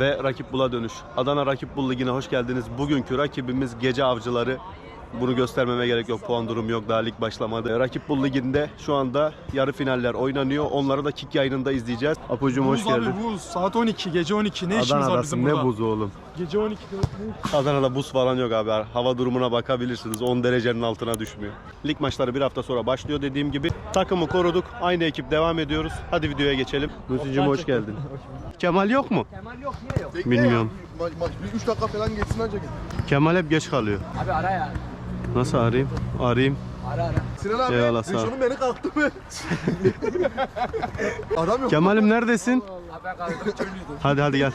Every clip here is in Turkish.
ve Rakip Bul'a dönüş. Adana Rakip Bul Ligi'ne hoş geldiniz. Bugünkü rakibimiz Gece Avcıları. Bunu göstermeme gerek yok. Puan durumu yok. Daha lig başlamadı. Rakip Bul Ligi'nde şu anda yarı finaller oynanıyor. Onları da kick yayınında izleyeceğiz. Apocuğum hoş Buz geldin. abi buz. Saat 12, gece 12. Ne işimiz var Adana'dasın bizim ne burada? buzu oğlum. Gece 12'de. Adana'da buz falan yok abi. Hava durumuna bakabilirsiniz. 10 derecenin altına düşmüyor. Lig maçları bir hafta sonra başlıyor dediğim gibi. Takımı koruduk. Aynı ekip devam ediyoruz. Hadi videoya geçelim. Müslücüm hoş geldin. Kemal yok mu? Bilmiyorum. Maç, maç bir 3 dakika falan geçsin ancak. Kemal hep geç kalıyor. Abi ara ya. Nasıl arayayım? Arayayım. Ara ara. Sinan abi, Eyvallah, sağ ol. Beni kalktı mı? Adam yok. Kemal'im neredesin? Ben kalktım. Hadi hadi gel.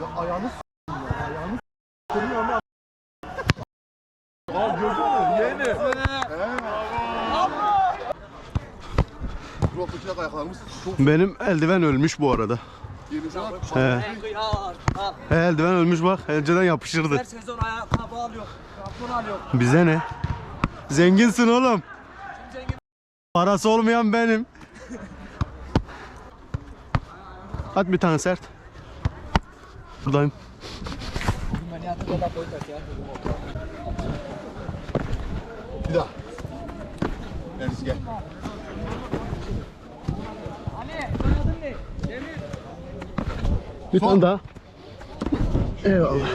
Ya ayağını s***. ya, Ayağını s***. Senin ama. Aa gördün mü? Yeğeni. Ayaklarımız çok Benim eldiven ölmüş bu arada. He. He eldiven ölmüş bak. Önceden yapışırdı. Her sezon ayakkabı alıyor. Kapton alıyor. Bize ne? Zenginsin oğlum. Parası olmayan benim. At bir tane sert. Buradayım. Bir daha. Enes gel. Ali, soyadın ne? Demir. Bir tane daha. Eyvallah.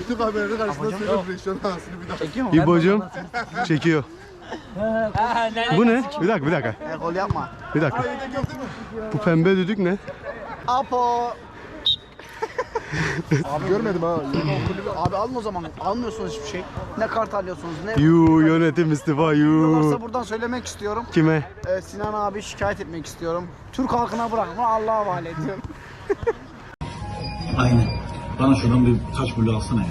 Bütün kameranın karşısında söylüyorum Reşon'un anasını bir daha. İbocuğum çekiyor. Ha ne? Bu ne? Bir dakika bir dakika. Gol yapma. Bir dakika. Bu pembe düdük ne? Apo. Abi görmedim ha. Abi alın o zaman. Almıyorsunuz hiçbir şey. Ne kart alıyorsunuz ne Yuu yönetim istifa Varsa yuu. buradan söylemek istiyorum. Kime? Ee, Sinan abi şikayet etmek istiyorum. Türk halkına bırakma Allah'a havale ediyorum. Aynen. Bana şuradan bir taş bulu alsana ya.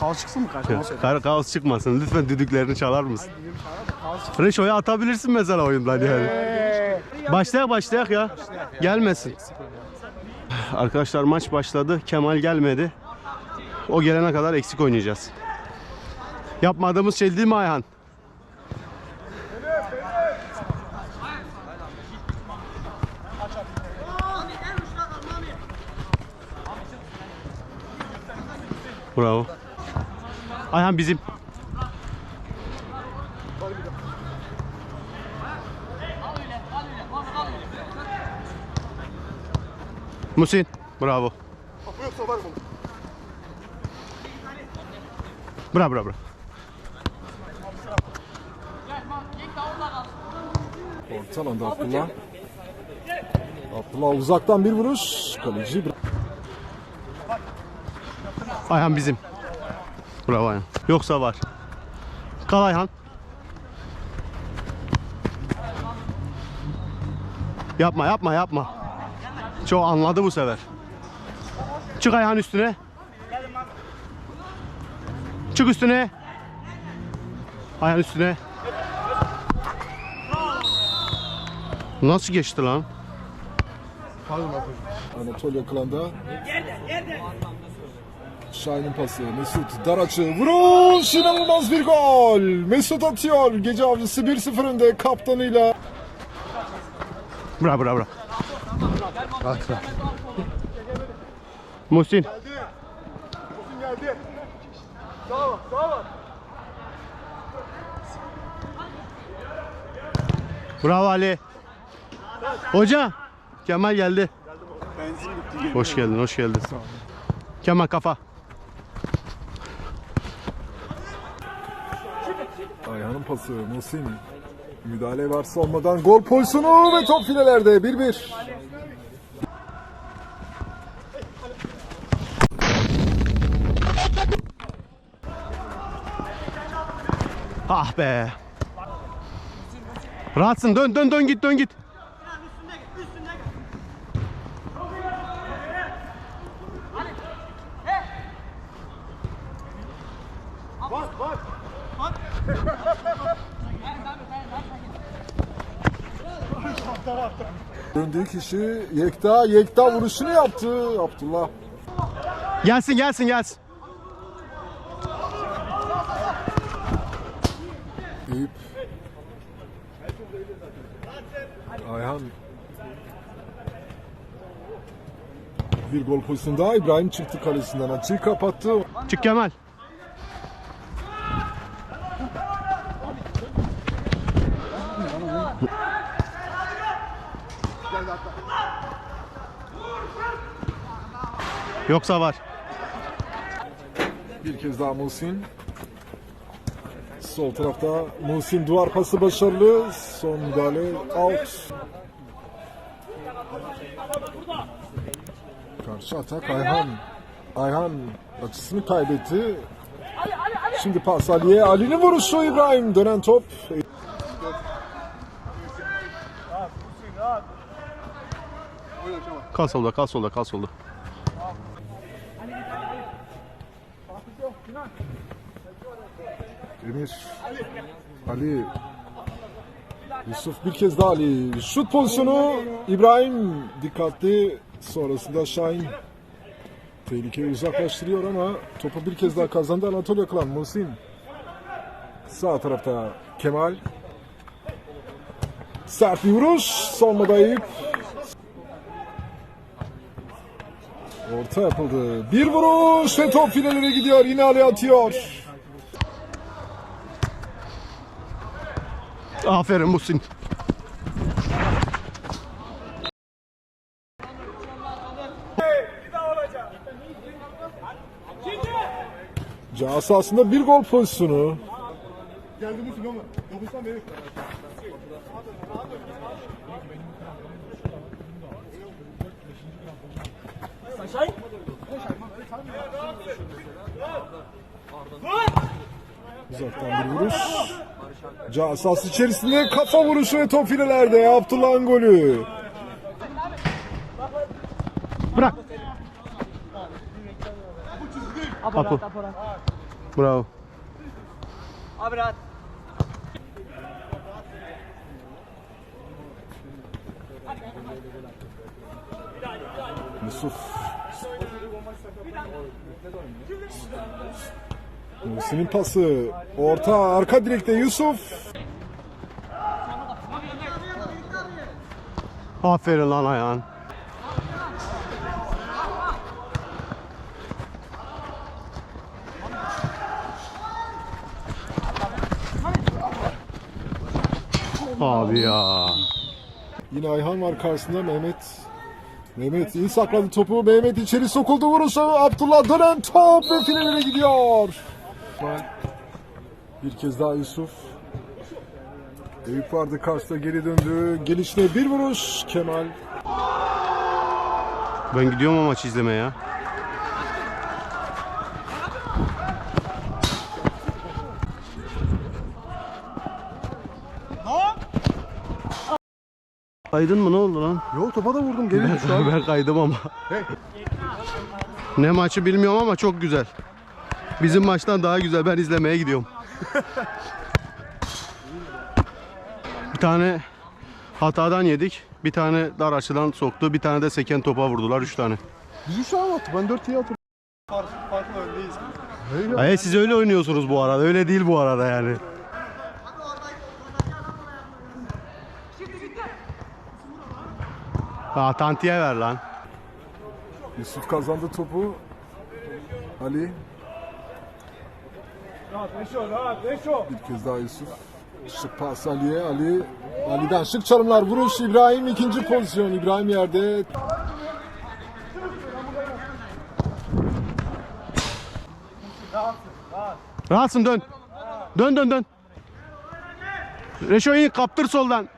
Kal çıksın mı karşıma söyle. Kar kaos çıkmasın. Lütfen düdüklerini çalar mısın? Reşo'ya atabilirsin mesela oyundan yani. Başlayak başlayak ya. Gelmesin. Arkadaşlar maç başladı. Kemal gelmedi. O gelene kadar eksik oynayacağız. Yapmadığımız şey değil mi Ayhan? Bravo. Ayhan bizim. Musin. Bravo. Bravo bravo. bravo. Orta alanda Abdullah. Abdullah uzaktan bir vuruş. Kaleci Ayhan bizim. Bravo Ayhan. Yoksa var. Kal Ayhan. Yapma yapma yapma. Çok anladı bu sefer. Çık ayağın üstüne. Çık üstüne. Ayağın üstüne. Nasıl geçti lan? Anatolia Klan'da. Şahin'in pası. Mesut dar açı. Vuruş! İnanılmaz bir gol. Mesut atıyor. Gece avcısı 1-0 önde kaptanıyla. Bravo bravo bravo. Muhsin. geldi. Sağ ol, sağ ol. Bravo Ali. Hoca. Kemal geldi. Hoş geldin, hoş geldin. Kemal kafa. Ayhan'ın pası. Musin. Müdahale varsa olmadan gol pozisyonu ve top filelerde 1-1. Ah be. Rahatsın. Dön dön dön git dön git. Döndüğü kişi Yekta. Yekta vuruşunu yaptı. Abdullah. Gelsin gelsin gelsin. Eyüp. Ayhan Bir gol pozisyonunda İbrahim çıktı kalesinden açıyı kapattı. Çık Kemal. Yoksa var. Bir kez daha Muhsin. Sol tarafta Muhsin duvar pası başarılı. Son müdahale out. Karşı atak Ayhan. Ayhan açısını kaybetti. Şimdi pas Ali'ye. Ali'nin vuruşu İbrahim. Dönen top. Kal solda, kal solda, kal solda. Emir. Ali. Yusuf bir kez daha Ali. Şut pozisyonu İbrahim dikkatli. Sonrasında Şahin tehlikeyi uzaklaştırıyor ama topu bir kez daha kazandı Anatolia Klan. Muhsin. Sağ tarafta Kemal. Sert bir vuruş. Solmada Eyüp. Orta yapıldı. Bir vuruş ve top filelere gidiyor. Yine Ali atıyor. Aferin Muhsin. Ceza sahasında bir gol pozisyonu. Geldi Musim ama. Dokunsan beni. Uzaktan bir vuruş. Ceza sahası içerisinde kafa vuruşu ve top filelerde. Abdullah'ın golü. Bırak. Apo. Bravo. Abi rahat. Yusuf. Muhsin'in pası. Orta arka direkte Yusuf. Aferin lan ayağın. Abi ya. Yine Ayhan var karşısında Mehmet. Mehmet iyi sakladı topu. Mehmet içeri sokuldu vuruşu. Abdullah dönen top ve finalere gidiyor. Bir kez daha Yusuf. Eyüp vardı karşıda geri döndü. Gelişine bir vuruş. Kemal. Ben gidiyorum ama maç izlemeye ya. Kaydın mı ne oldu lan? Yok topa da vurdum. Geri düştü abi. ben kaydım ama. ne maçı bilmiyorum ama çok güzel. Bizim maçtan daha güzel. Ben izlemeye gidiyorum. bir tane hatadan yedik. Bir tane dar açıdan soktu. Bir tane de seken topa vurdular. Üç tane. Bizi şu an attı. Ben 4 iyi hatırlıyorum. Farklı, farklı öndeyiz. Ay siz öyle oynuyorsunuz bu arada. Öyle değil bu arada yani. Ha tantiye ver lan. Yusuf kazandı topu. Ali. Bir kez daha Yusuf. Şık pas Ali'ye. Ali. Ali'den şık çalımlar. Vuruş İbrahim. ikinci pozisyon. İbrahim yerde. Rahatsın dön. Dön dön dön. Reşo'yu kaptır soldan.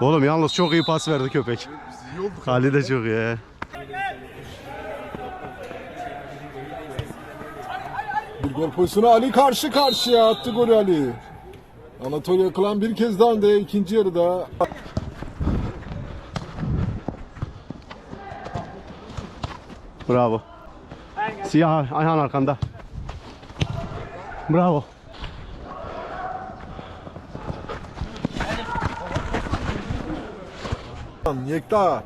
Oğlum yalnız çok iyi pas verdi köpek. Ali de çok iyi. Bir gol pozisyonu Ali karşı karşıya attı golü Ali. Anatolia Klan bir kez daha önde ikinci yarıda. Bravo. Siyah Ayhan arkanda. Bravo. Yekta.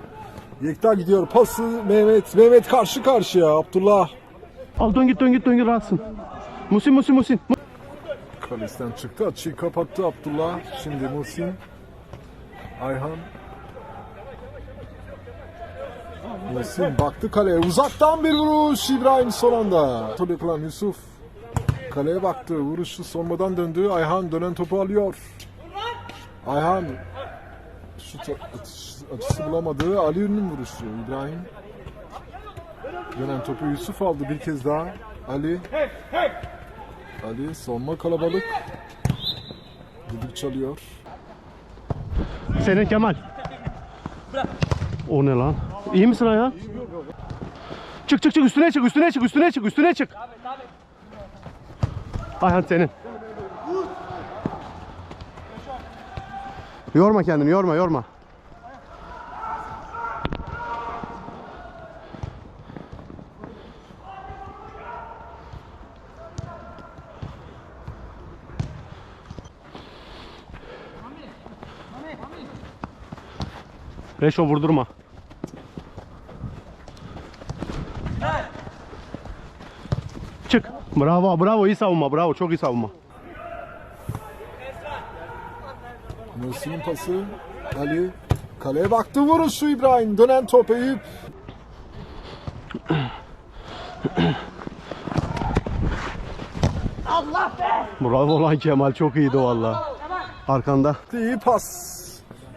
Yekta gidiyor pası Mehmet. Mehmet karşı karşıya Abdullah. Al dön git dön git dön git rahatsın. Musin Musin Musin. Kalesinden çıktı açıyı kapattı Abdullah. Şimdi Muhsin. Ayhan. Muhsin baktı kaleye. Uzaktan bir vuruş İbrahim son anda. Yapılan Yusuf. Kaleye baktı. Vuruşu sonmadan döndü. Ayhan dönen topu alıyor. Ayhan şut atış- açısı bulamadı. Ali Ünlü'nün vuruşu. İbrahim dönen topu Yusuf aldı bir kez daha. Ali Ali sonma kalabalık. Düdük çalıyor. Senin Kemal. O ne lan? İyi misin Ayhan? Çık çık çık üstüne çık üstüne çık üstüne çık üstüne çık. Ayhan senin. Yorma kendini yorma yorma. Reşo vurdurma. Çık. Bravo bravo iyi savunma bravo çok iyi savunma. Muhsin'in pası. Ali kaleye baktı vuruşu İbrahim. Dönen top Eyüp. Bravo lan Kemal çok iyiydi valla. Arkanda. İyi pas.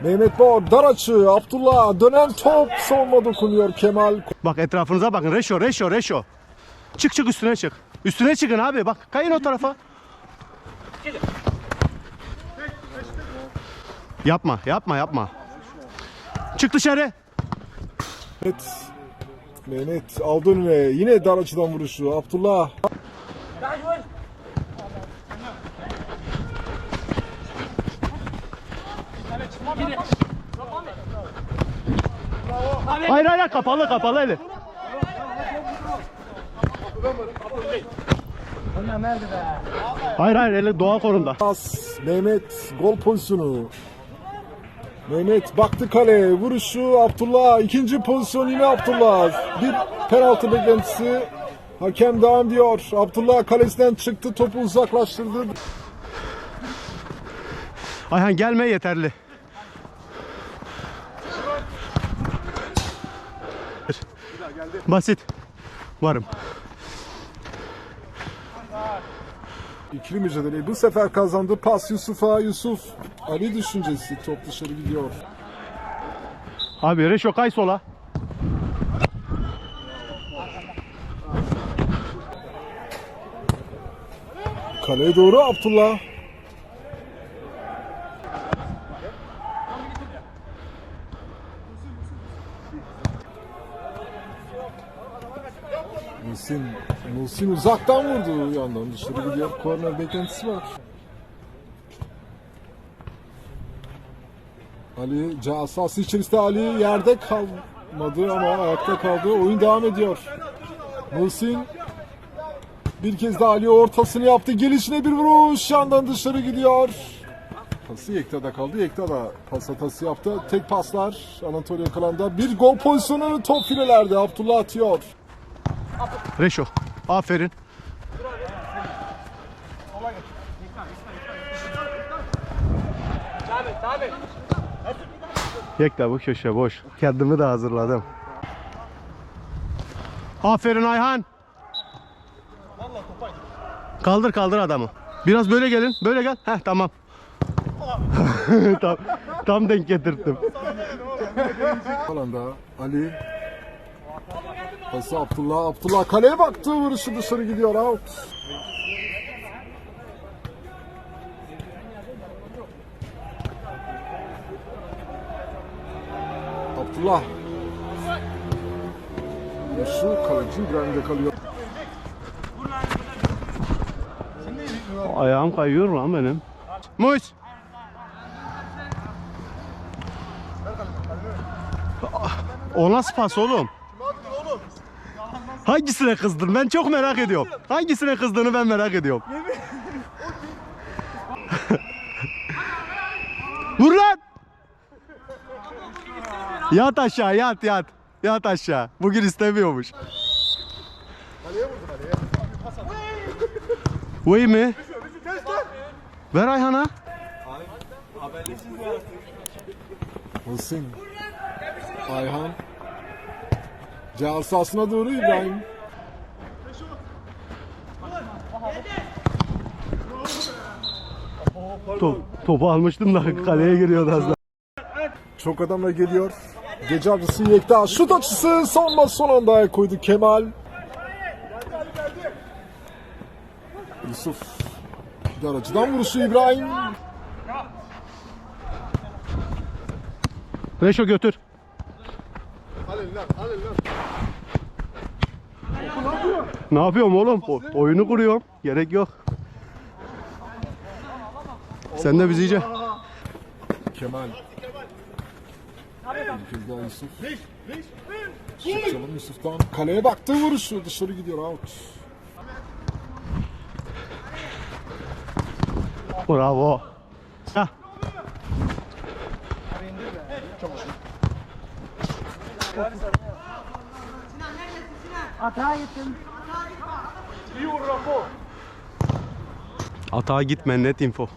Mehmet Bor dar açı. Abdullah dönen top savunma dokunuyor Kemal. Bak etrafınıza bakın. Reşo, Reşo, Reşo. Çık çık üstüne çık. Üstüne çıkın abi. Bak kayın o tarafa. Yapma, yapma, yapma. Çık dışarı. Mehmet, Mehmet aldı önüne. Yine dar açıdan vuruşu. Abdullah. Hayır hayır kapalı kapalı eli. Hayır hayır eli doğal korunda. Mehmet gol pozisyonu. Mehmet baktı kaleye. Vuruşu Abdullah. ikinci pozisyon yine Abdullah. Bir penaltı beklentisi. Hakem devam diyor. Abdullah kalesinden çıktı. Topu uzaklaştırdı. Ayhan gelme yeterli. Basit. Varım. İkili mücadeleyi bu sefer kazandı. Pas Yusuf'a. Yusuf Ali düşüncesi. Top dışarı gidiyor. Abi Reşo kay sola. Kaleye doğru Abdullah. Muhsin, Muhsin uzaktan vurdu yandan dışarı gidiyor. Korner beklentisi var. Ali ceza sahası içerisinde Ali yerde kalmadı ama ayakta kaldı. Oyun devam ediyor. Muhsin bir kez daha Ali ortasını yaptı. Gelişine bir vuruş. Yandan dışarı gidiyor. Pası Yekta'da kaldı. Yekta da pas hatası yaptı. Tek paslar Anatolia Kalan'da. Bir gol pozisyonu top filelerde. Abdullah atıyor. Reşo. Aferin. Yekta bu köşe boş. Kendimi de hazırladım. Aferin Ayhan. Kaldır kaldır adamı. Biraz böyle gelin. Böyle gel. Heh tamam. tam, tam denk getirttim. Alanda Ali. Pası Abdullah. Abdullah kaleye baktı. Vuruşu dışarı gidiyor. Out. Abdullah. Vuruşu kaleci İbrahim'de kalıyor. Ayağım kayıyor lan benim. Muş. O nasıl pas oğlum? Hangisine kızdın? Ben çok merak ediyorum. Hangisine kızdığını ben merak ediyorum. Vur lan! Yat aşağı yat yat. Yat aşağı. Bugün istemiyormuş. Vay mi? Ver Ayhan'a. Muhsin. Ayhan. Cihaz sahasına doğru İbrahim. Top, topu almıştım da kaleye giriyordu az daha. Çok adamla geliyor. Gece avcısı Yekta. Şut açısı savunma son anda koydu Kemal. Yusuf. Dar açıdan vuruşu İbrahim. Reşo götür. Ne yapıyorum oğlum? O- oyunu kuruyorum. Gerek yok. Sen de bizi iyice. Kemal. Yusuf. Çalım Yusuf'tan. Kaleye baktı vuruşu. Dışarı gidiyor out. Bravo. Hata gittim. Atağa gitme net info.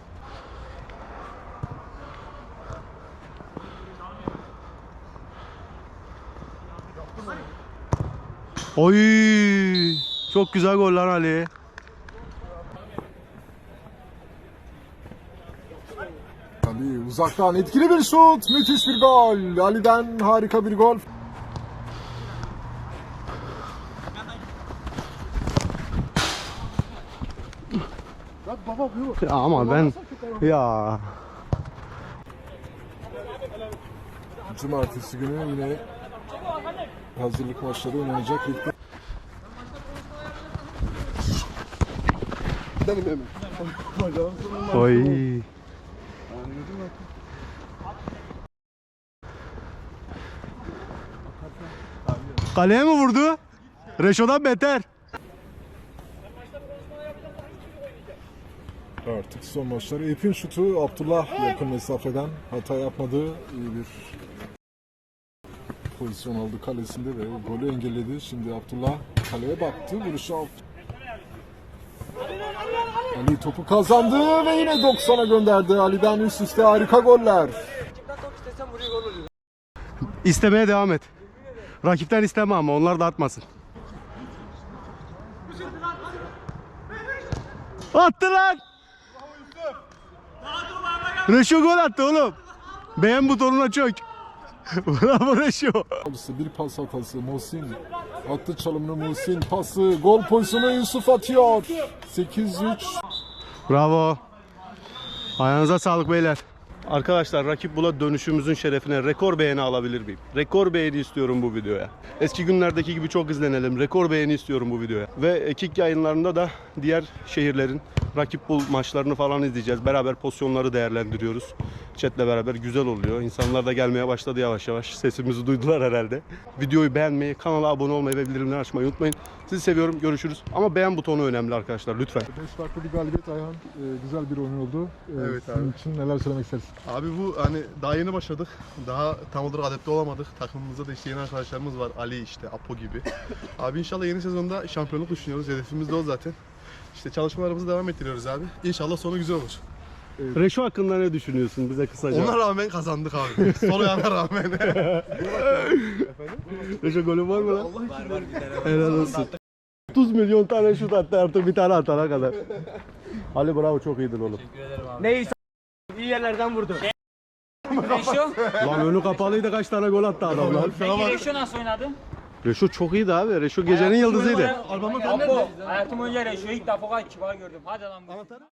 Oy! Çok güzel gol lan Ali. Ali uzaktan etkili bir şut. Müthiş bir gol. Ali'den harika bir gol. Ya ama ben ya Cumartesi günü yine hazırlık maçları oynanacak. Oy. Kaleye mi vurdu? Reşo'dan beter. Artık son maçlar. Eyüp'ün şutu Abdullah yakın mesafeden hata yapmadı. İyi bir pozisyon aldı kalesinde ve golü engelledi. Şimdi Abdullah kaleye baktı. Vuruşu. Ali topu kazandı ve yine 90'a gönderdi. Ali'den üst üste harika goller. İstemeye devam et. Rakipten isteme ama onlar da atmasın. Attı lan! Reşo gol attı oğlum. Beğen butonuna çök. Bravo Reşo. Bir pas hatası Muhsin. Attı çalımını Muhsin. Pası gol pozisyonu Yusuf atıyor. 8-3. Bravo. Ayağınıza sağlık beyler. Arkadaşlar rakip bula dönüşümüzün şerefine rekor beğeni alabilir miyim? Rekor beğeni istiyorum bu videoya. Eski günlerdeki gibi çok izlenelim. Rekor beğeni istiyorum bu videoya. Ve kick yayınlarında da diğer şehirlerin rakip bul maçlarını falan izleyeceğiz. Beraber pozisyonları değerlendiriyoruz. Chat'le beraber güzel oluyor. İnsanlar da gelmeye başladı yavaş yavaş. Sesimizi duydular herhalde. Videoyu beğenmeyi, kanala abone olmayı ve bildirimleri açmayı unutmayın. Sizi seviyorum. Görüşürüz. Ama beğen butonu önemli arkadaşlar lütfen. 5 farklı bir galibiyet Ayhan. Ee, güzel bir oyun oldu. Ee, Evet abi. için neler söylemek istersin? Abi bu hani daha yeni başladık. Daha tam olarak adapte olamadık. Takımımızda da işte yeni arkadaşlarımız var. Ali işte, Apo gibi. Abi inşallah yeni sezonda şampiyonluk düşünüyoruz. Hedefimiz de o zaten. İşte çalışmalarımızı devam ettiriyoruz abi. İnşallah sonu güzel olur. Reşo hakkında ne düşünüyorsun bize kısaca? Ona rağmen kazandık abi. Sol yana rağmen. Reşo golü var mı lan? Helal olsun. 30 milyon tane şut attı artık bir tane atana kadar. Ali bravo çok iyiydin oğlum. Neyse. İyi yerlerden vurdu. Reşo. Lan önü kapalıydı kaç tane gol attı adam lan. Peki Reşo nasıl oynadı? Reşo çok iyiydi abi. Reşo gecenin yıldızıydı. Apo, hayatım önce Reşo'yu ilk defa kibar gördüm. Hadi lan. bu.